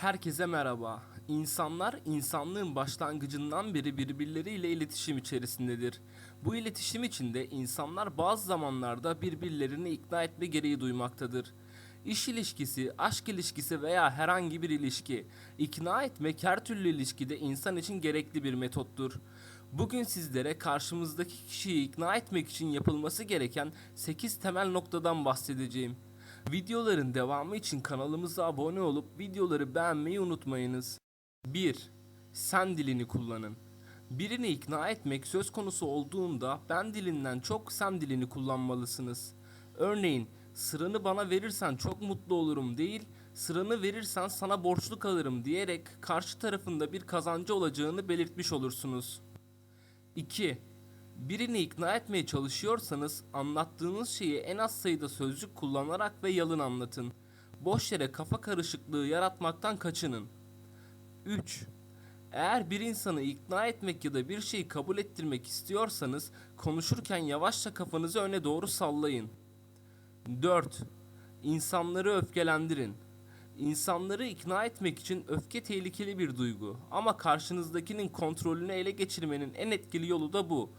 Herkese merhaba. İnsanlar insanlığın başlangıcından beri birbirleriyle iletişim içerisindedir. Bu iletişim içinde insanlar bazı zamanlarda birbirlerini ikna etme gereği duymaktadır. İş ilişkisi, aşk ilişkisi veya herhangi bir ilişki, ikna etmek her türlü ilişkide insan için gerekli bir metottur. Bugün sizlere karşımızdaki kişiyi ikna etmek için yapılması gereken 8 temel noktadan bahsedeceğim. Videoların devamı için kanalımıza abone olup videoları beğenmeyi unutmayınız. 1. Sen dilini kullanın. Birini ikna etmek söz konusu olduğunda ben dilinden çok sen dilini kullanmalısınız. Örneğin sıranı bana verirsen çok mutlu olurum değil, sıranı verirsen sana borçlu kalırım diyerek karşı tarafında bir kazancı olacağını belirtmiş olursunuz. 2. Birini ikna etmeye çalışıyorsanız anlattığınız şeyi en az sayıda sözcük kullanarak ve yalın anlatın. Boş yere kafa karışıklığı yaratmaktan kaçının. 3. Eğer bir insanı ikna etmek ya da bir şeyi kabul ettirmek istiyorsanız konuşurken yavaşça kafanızı öne doğru sallayın. 4. İnsanları öfkelendirin. İnsanları ikna etmek için öfke tehlikeli bir duygu ama karşınızdakinin kontrolünü ele geçirmenin en etkili yolu da bu.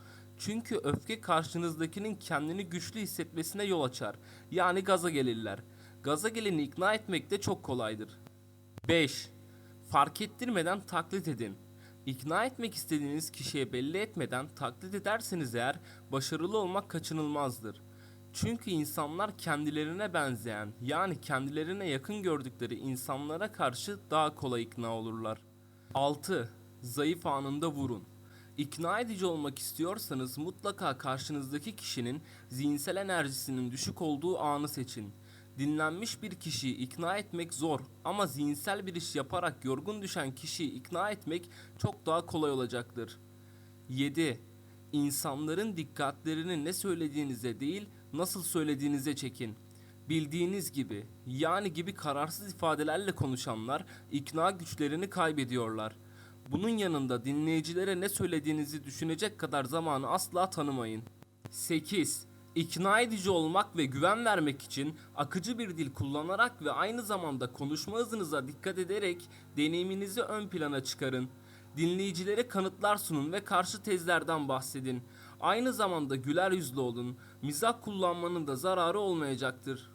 Çünkü öfke karşınızdakinin kendini güçlü hissetmesine yol açar. Yani gaza gelirler. Gaza geleni ikna etmek de çok kolaydır. 5. Fark ettirmeden taklit edin. İkna etmek istediğiniz kişiye belli etmeden taklit ederseniz eğer başarılı olmak kaçınılmazdır. Çünkü insanlar kendilerine benzeyen yani kendilerine yakın gördükleri insanlara karşı daha kolay ikna olurlar. 6. Zayıf anında vurun. İkna edici olmak istiyorsanız mutlaka karşınızdaki kişinin zihinsel enerjisinin düşük olduğu anı seçin. Dinlenmiş bir kişiyi ikna etmek zor ama zihinsel bir iş yaparak yorgun düşen kişiyi ikna etmek çok daha kolay olacaktır. 7. İnsanların dikkatlerini ne söylediğinize değil, nasıl söylediğinize çekin. Bildiğiniz gibi, yani gibi kararsız ifadelerle konuşanlar ikna güçlerini kaybediyorlar. Bunun yanında dinleyicilere ne söylediğinizi düşünecek kadar zamanı asla tanımayın. 8. İkna edici olmak ve güven vermek için akıcı bir dil kullanarak ve aynı zamanda konuşma hızınıza dikkat ederek deneyiminizi ön plana çıkarın. Dinleyicilere kanıtlar sunun ve karşı tezlerden bahsedin. Aynı zamanda güler yüzlü olun. Mizah kullanmanın da zararı olmayacaktır.